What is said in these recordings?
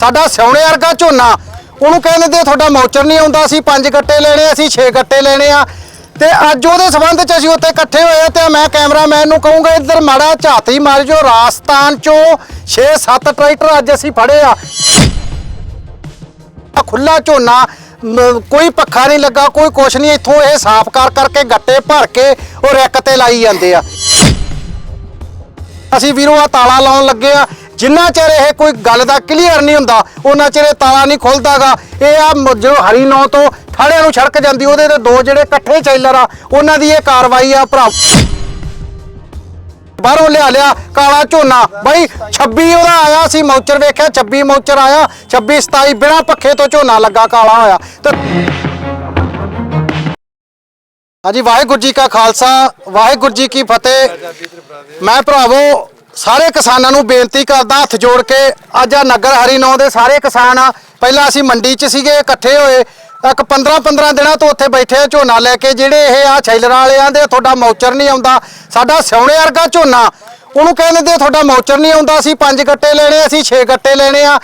ਸਾਡਾ ਸਿਉਣੇ ਵਰਗਾ ਝੋਨਾ ਉਹਨੂੰ ਕਹਿੰਦੇ ਤੇ ਤੁਹਾਡਾ ਮੌਚਰ ਨਹੀਂ ਆਉਂਦਾ ਅਸੀਂ ਪੰਜ ਗੱਟੇ ਲੈਣੇ ਅਸੀਂ 6 ਗੱਟੇ ਲੈਣੇ ਆ। ਤੇ ਅੱਜ ਉਹਦੇ ਸਬੰਧ ਚ ਅਸੀਂ ਉੱਥੇ ਇਕੱਠੇ ਹੋਏ ਆ ਤੇ ਮੈਂ ਕੈਮਰਾਮੈਨ ਨੂੰ ਕਹੂੰਗਾ ਇੱਧਰ ਮਾੜਾ ਝਾਤੀ ਮਾਰ ਜੋ ਰਾਜਸਥਾਨ ਚੋਂ 6-7 ਟਰੈਕਟਰ ਅੱਜ ਅਸੀਂ ਫੜੇ ਆ। ਖੁੱਲਾ ਝੋਨਾ ਮ, ਕੋਈ ਪੱਖਾ ਨਹੀਂ ਲੱਗਾ ਕੋਈ ਕੁਛ ਨਹੀਂ ਇੱਥੋਂ ਇਹ ਸਾਫ਼ ਕਰ ਕਰਕੇ ਗੱਟੇ ਭਰ ਕੇ ਉਹ ਰੈਕ ਤੇ ਲਾਈ ਜਾਂਦੇ ਆ। ਅਸੀਂ ਵੀਰੋ ਆ ਤਾਲਾ ਲਾਉਣ ਲੱਗੇ ਆ ਜਿੰਨਾ ਚਿਰ ਇਹ ਕੋਈ ਗੱਲ ਦਾ ਕਲੀਅਰ ਨਹੀਂ ਹੁੰਦਾ, ਉਹਨਾਂ ਚਿਰ ਇਹ ਤਾਲਾ ਨਹੀਂ ਖੁੱਲਦਾਗਾ। ਇਹ ਆ ਮ- ਜੋ ਹਰੀ ਨੌ ਤੋਂ ਠਾੜਿਆਂ ਨੂੰ ਛੜਕ ਜਾਂਦੀ, ਉਹਦੇ ਤੇ ਦੋ ਜਿਹੜੇ ਇਕੱਠੇ ਚੈਲਰ ਆ, ਉਹਨਾਂ ਦੀ ਇਹ ਕਾਰਵਾਈ ਆ ਭਰਾ। ਬਾਹਰੋਂ ਲਿਆ ਲਿਆ ਕਾਲਾ ਝੋਨਾ। ਬਈ 26 ਉਹਦਾ ਆਇਆ ਸੀ ਮੌਚਰ ਵੇਖਿਆ 26 ਮੌਚਰ ਆਇਆ 26 27 ਬਿਨਾ ਪੱਖੇ ਤੋਂ ਝੋਨਾ ਲੱਗਾ ਕਾਲਾ ਹੋਇਆ। ਤੇ ਹਾਂਜੀ, ਵਾਹਿਗੁਰੂ ਜੀ ਕਾ ਖਾਲਸਾ, ਵਾਹਿਗੁਰੂ ਜੀ ਕੀ ਫਤਿਹ। ਮੈਂ ਭਰਾਵੋ ਸਾਰੇ ਕਿਸਾਨਾਂ ਨੂੰ ਬੇਨਤੀ ਕਰਦਾ ਹੱਥ ਜੋੜ ਕੇ, ਅੱਜ ਆ ਨਗਰ ਹਰੀਨੌ ਦੇ ਸਾਰੇ ਕਿਸਾਨ, ਪਹਿਲਾਂ ਅਸੀਂ ਮੰਡੀ 'ਚ ਸੀਗੇ, ਇਕੱਠੇ ਹੋਏ, ਇੱਕ 15 15 ਦਿਨਾਂ ਤੋਂ ਉੱਥੇ ਬੈਠੇ ਆ ਝੋਨਾ ਲੈ ਕੇ, ਜਿਹੜੇ ਇਹ ਆ ਛੈਲਰਾਂ ਵਾਲਿਆਂ ਦੇ, ਤੁਹਾਡਾ ਮੌਚਰ ਨਹੀਂ ਆਉਂਦਾ। ਸਾਡਾ ਸਿਉਣੇ ਵਰਗਾ ਝੋਨਾ, ਉਹਨੂੰ ਕਹਿੰਦੇ ਤੇ ਤੁਹਾਡਾ ਮੌਚਰ ਨਹੀਂ ਆਉਂਦਾ, ਅਸੀਂ ਪੰਜ ਗੱਟੇ ਲੈਣੇ, ਅਸੀਂ 6 ਗੱਟੇ ਲੈਣੇ ਆ।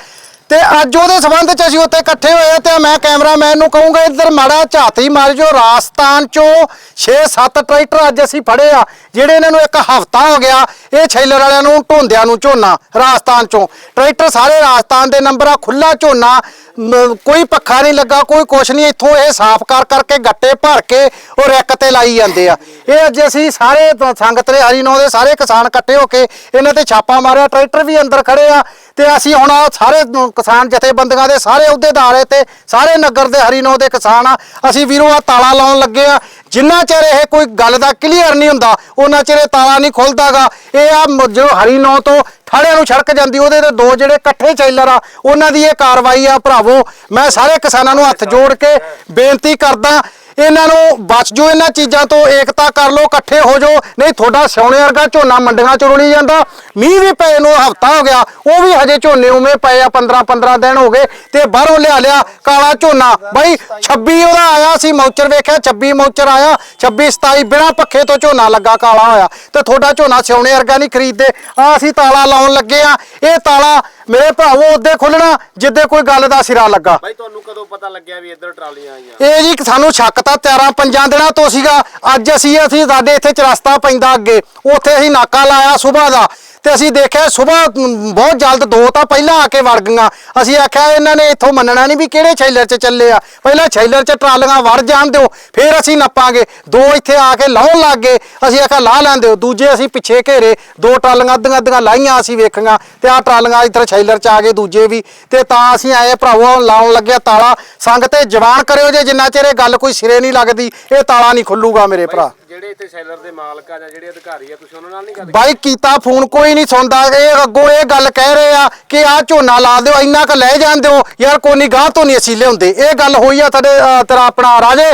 ਤੇ ਅੱਜ ਉਹਦੇ ਸਬੰਧ ਚ ਅਸੀਂ ਉੱਥੇ ਇਕੱਠੇ ਹੋਏ ਆ ਤੇ ਮੈਂ ਕੈਮਰਾਮੈਨ ਨੂੰ ਕਹੂੰਗਾ, ਇੱਧਰ ਮਾੜਾ ਝਾਤੀ ਮਾਰ ਜੋ ਰਾਜਸਥਾਨ ਚੋਂ 6-7 ਟਰੈਕਟਰ ਅੱਜ ਅਸੀਂ ਫੜੇ ਆ, ਜਿਹੜੇ ਇਹਨਾਂ ਨੂੰ ਇੱਕ ਹਫਤਾ ਹੋ ਗਿਆ ਇਹ ਛੈਲਰ ਵਾਲਿਆਂ ਨੂੰ, ਢੋਂਦਿਆਂ ਨੂੰ ਝੋਨਾ ਰਾਜਸਥਾਨ ਚੋਂ। ਟਰੈਕਟਰ ਸਾਰੇ ਰਾਜਸਥਾਨ ਦੇ ਨੰਬਰ ਆ ਖੁੱਲਾ ਝੋਨਾ ਮ, ਕੋਈ ਪੱਖਾ ਨਹੀਂ ਲੱਗਾ ਕੋਈ ਕੁਛ ਨਹੀਂ ਇੱਥੋਂ ਇਹ ਸਾਫ਼ ਕਰ ਕਰਕੇ ਗੱਟੇ ਭਰ ਕੇ ਉਹ ਰੈਕ ਤੇ ਲਾਈ ਜਾਂਦੇ ਆ। ਇਹ ਅੱਜ ਅਸੀਂ ਸਾਰੇ ਤ- ਸੰਗਤ ਦੇ ਹਰੀਨੌ ਦੇ ਸਾਰੇ ਕਿਸਾਨ ਇਕੱਠੇ ਹੋ ਕੇ ਇਹਨਾਂ ਤੇ ਛਾਪਾ ਮਾਰਿਆ ਟਰੈਕਟਰ ਵੀ ਅੰਦਰ ਖੜੇ ਆ ਤੇ ਅਸੀਂ ਹੁਣ ਆਹ ਸਾਰੇ ਨ- ਕਿਸਾਨ ਜਥੇਬੰਦੀਆਂ ਦੇ ਸਾਰੇ ਅਹੁਦੇਦਾਰ ਤੇ ਸਾਰੇ ਨਗਰ ਦੇ ਹਰੀਨੌ ਦੇ ਕਿਸਾਨ ਆ। ਅਸੀਂ ਵੀਰੋ ਆ ਤਾਲਾ ਲਾਉਣ ਲੱਗੇ ਆ। ਜਿੰਨਾ ਚਿਰ ਇਹ ਕੋਈ ਗੱਲ ਦਾ ਕਲੀਅਰ ਨਹੀਂ ਹੁੰਦਾ ਉਹਨਾਂ ਚਿਰ ਇਹ ਤਾਲਾ ਨਹੀਂ ਖੁੱਲਦਾਗਾ। ਇਹ ਆ ਮ- ਜੋ ਹਰੀਨੌ ਤੋਂ ਥਾਲਿਆਂ ਨੂੰ ਛੜਕ ਜਾਂਦੀ, ਉਹਦੇ ਤੇ ਦੋ ਜਿਹੜੇ ਇਕੱਠੇ ਚੈਲਰ ਆ, ਉਹਨਾਂ ਦੀ ਇਹ ਕਾਰਵਾਈ ਆ, ਭਰਾਵੋ, ਮੈਂ ਸਾਰੇ ਕਿਸਾਨਾਂ ਨੂੰ ਹੱਥ ਜੋੜ ਕੇ ਬੇਨਤੀ ਕਰਦਾ ਇਹਨਾਂ ਨੂੰ ਬਚ ਜੋ ਇਹਨਾਂ ਚੀਜ਼ਾਂ ਤੋਂ ਏਕਤਾ ਕਰ ਲਓ ਇਕੱਠੇ ਹੋ ਜਾਓ। ਨਹੀਂ ਤੁਹਾਡਾ ਸਿਉਣੇ ਵਰਗਾ ਝੋਨਾ ਮੰਡੀਆਂ ਚ ਰੁਲੀ ਜਾਂਦਾ। ਮੀਂਹ ਵੀ ਪਏ ਨੂੰ ਹਫਤਾ ਹੋ ਗਿਆ ਉਹ ਵੀ ਹਜੇ ਝੋਨੇ ਉਵੇਂ ਪਏ ਆ 15 15 ਦਿਨ ਹੋ ਗਏ ਤੇ ਬਾਹਰੋਂ ਲਿਆ ਲਿਆ ਕਾਲਾ ਝੋਨਾ। ਬਾਈ 26 ਉਹਦਾ ਆਇਆ ਸੀ ਮੌਚਰ ਵੇਖਿਆ 26 ਮੌਚਰ ਆਇਆ 26 27 ਬਿਨਾ ਪੱਖੇ ਤੋਂ ਝੋਨਾ ਲੱਗਾ ਕਾਲਾ ਹੋਇਆ। ਤੇ ਤੁਹਾਡਾ ਝੋਨਾ ਸਿਉਣੇ ਵਰਗਾ ਨਹੀਂ ਖਰੀਦਦੇ। ਆ ਅਸੀਂ ਤਾਲਾ ਲਾਉਣ ਲੱਗੇ ਆ। ਇਹ ਤਾਲਾ ਮੇਰੇ ਭਰਾਵੋ ਉਹਦੇ ਖੁੱਲਣਾ ਜਿੱਦੇ ਕੋਈ ਗੱਲ ਦਾ ਸਿਰਾ ਲੱਗਾ। ਬਾਈ ਤੁਹਾਨੂੰ ਕਦੋਂ ਪਤਾ ਲੱਗਿਆ ਵੀ ਇੱਧਰ ਟਰਾਲੀਆਂ ਆਈਆਂ? ਇਹ ਜੀ ਸਾਨੂੰ ਸ਼ੱਕ ਤਾਂ ਤਿਆਰਾਂ ਪੰਜਾਂ ਦਿਨਾਂ ਤੋਂ ਸੀਗਾ। ਅੱਜ ਅਸੀਂ ਅਸੀਂ ਸਾਡੇ ਇੱਥੇ ਚਰਸਤਾ ਪੈਂਦਾ ਅੱਗੇ। ਉੱਥੇ ਅਸੀਂ ਨਾਕਾ ਲਾਇਆ ਸਵੇਰ ਦਾ। ਤੇ ਅਸੀਂ ਦੇਖਿਆ ਸਵੇਰ ਬਹੁਤ ਜਲਦ ਦੋ ਤਾਂ ਪਹਿਲਾਂ ਆ ਕੇ ਵੜ ਗਈਆਂ। ਅਸੀਂ ਆਖਿਆ ਇਹਨਾਂ ਨੇ ਇੱਥੋਂ ਮੰਨਣਾ ਨਹੀਂ ਵੀ ਕਿਹੜੇ ਛੈਲਰ 'ਚ ਚੱਲੇ ਆ। ਪਹਿਲਾਂ ਛੈਲਰ 'ਚ ਟਰਾਲੀਆਂ ਵੜ ਜਾਣ ਦਿਓ, ਫਿਰ ਅਸੀਂ ਨੱਪਾਂਗੇ। ਦੋ ਇੱਥੇ ਆ ਕੇ ਲਾਉਣ ਲੱਗ ਗਏ। ਅਸੀਂ ਆਖਿਆ, ਲਾ ਲੈਂਦੇ ਹੋ। ਦੂਜੇ ਅਸੀਂ ਪਿੱਛੇ ਘੇਰੇ, ਦੋ ਟਰਾਲੀਆਂ ਅੱਧੀਆਂ ਅੱਧੀਆਂ ਲਾਈਆਂ ਅਸੀਂ ਵੇਖੀਆਂ ਤੇ ਆ ਟਰਾਲੀਆਂ ਇੱਧਰ ਛੈਲਰ 'ਚ ਆ ਗਏ, ਦੂਜੇ ਵੀ। ਤੇ ਤਾਂ ਅਸੀਂ ਆਏ ਭਰਾਵੋ ਲਾਉਣ ਲੱਗਿਆ ਤਾਲਾ। ਸੰਗ ਤੇ ਜਵਾਨ ਕਰਿਓ ਜੇ ਜਿੰਨਾ ਚਿਰ ਇਹ ਗੱਲ ਕੋਈ ਸਿਰੇ ਨਹੀਂ ਲੱਗਦੀ, ਇਹ ਤਾਲਾ ਨਹੀਂ ਖੁੱਲੂਗਾ ਮੇਰੇ ਭਰਾ। ਜਿਹੜੇ ਇੱਥੇ ਸੈਲਰ ਦੇ ਮਾਲਕ ਆ ਜਾਂ ਜਿਹੜੇ ਅਧਿਕਾਰੀ ਆ ਤੁਸੀਂ ਉਹਨਾਂ ਨਾਲ ਨਹੀਂ ਗੱਲ ਬਾਈ ਕੀਤਾ? ਫੋਨ ਕੋਈ ਨਹੀਂ ਸੁਣਦਾ। ਇਹ ਅੱਗੋਂ ਇਹ ਗੱਲ ਕਹਿ ਰਹੇ ਆ ਕਿ ਆ ਝੋਨਾ ਲਾ ਦਿਓ ਇੰਨਾ ਕ ਲੈ ਜਾਣ ਦਿਓ ਯਾਰ ਕੋਈ ਨਹੀਂ ਗਾਹ ਤੋਂ ਨਹੀਂ ਅਸੀਂ ਲਿਆਉਂਦੇ। ਇਹ ਗੱਲ ਹੋਈ ਆ ਤੁਹਾਡੇ ਅਹ, ਤੇਰਾ ਆਪਣਾ ਰਾਜੇ।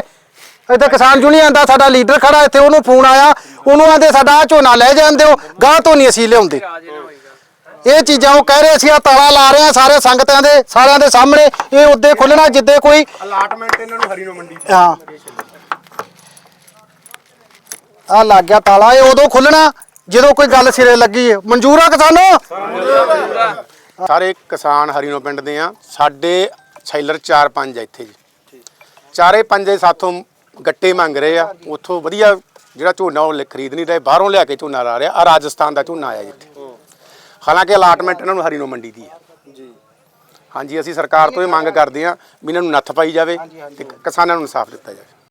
ਇੱਥੇ ਕਿਸਾਨ ਯੂਨੀਅਨ ਦਾ ਸਾਡਾ ਲੀਡਰ ਖੜਾ ਇੱਥੇ ਉਹਨੂੰ ਫੋਨ ਆਇਆ। ਉਹਨੂੰ ਆਂਦੇ ਸਾਡਾ ਆਹ ਝੋਨਾ ਲੈ ਜਾਣ ਦਿਓ ਗਾਹ ਤੋਂ ਨਹੀਂ ਅਸੀਂ ਲਿਆਉਂਦੇ। ਇਹ ਚੀਜ਼ਾਂ ਉਹ ਕਹਿ ਰਹੇ ਸੀ ਆ ਤਾਲਾ ਲਾ ਰਹੇ ਆ ਸਾਰੇ ਸੰਗਤਾਂ ਦੇ ਸਾਰਿਆਂ ਦੇ ਸਾਹਮਣੇ। ਇਹ ਉੱਦੇ ਖੁੱਲਣਾ ਜਿੱਦੇ ਕੋਈ ਅਲਾਟਮੈਂਟ ਇਹਨਾਂ ਨੂੰ ਹਰੀਨੋ ਮੰਡੀ ਹਾਂ। ਆ ਲੱਗ ਗਿਆ ਤਾਲਾ ਇਹ ਉਦੋਂ ਖੁੱਲਣਾ ਜਦੋਂ ਕੋਈ ਗੱਲ ਸਿਰੇ ਲੱਗੀ ਹੈ ਮਨਜ਼ੂਰ ਆ ਕਿਸਾਨੋ? ਸਾਰੇ ਕਿਸਾਨ ਹਰੀਨੋ ਪਿੰਡ ਦੇ ਆ। ਸਾਡੇ ਛੈਲਰ 4-5 ਆ ਇੱਥੇ ਜੀ। ਚਾਰੇ ਪੰਜੇ ਸਾਥੋਂ ਗੱਟੇ ਮੰਗ ਰਹੇ ਆ। ਉੱਥੋਂ ਵਧੀਆ ਜਿਹੜਾ ਝੋਨਾ ਉਹ ਲ- ਖਰੀਦ ਨਹੀਂ ਰਹੇ ਬਾਹਰੋਂ ਲਿਆ ਕੇ ਝੋਨਾ ਲਾ ਰਿਹਾ ਆ। ਰਾਜਸਥਾਨ ਦਾ ਝੋਨਾ ਆਇਆ ਜੀ ਇੱਥੇ। ਹਾਲਾਂਕਿ ਅਲਾਟਮੈਂਟ ਇਹਨਾਂ ਨੂੰ ਹਰੀਨੋ ਮੰਡੀ ਦੀ ਹੈ ਜੀ। ਹਾਂਜੀ ਅਸੀਂ ਸਰਕਾਰ ਤੋਂ ਇਹ ਮੰਗ ਕਰਦੇ ਆ ਵੀ ਇਹਨਾਂ ਨੂੰ ਨੱਥ ਪਾਈ ਜਾਵੇ ਤੇ ਕਿਸਾਨਾਂ ਨੂੰ ਇਨਸਾਫ ਦਿੱਤਾ ਜਾਵੇ।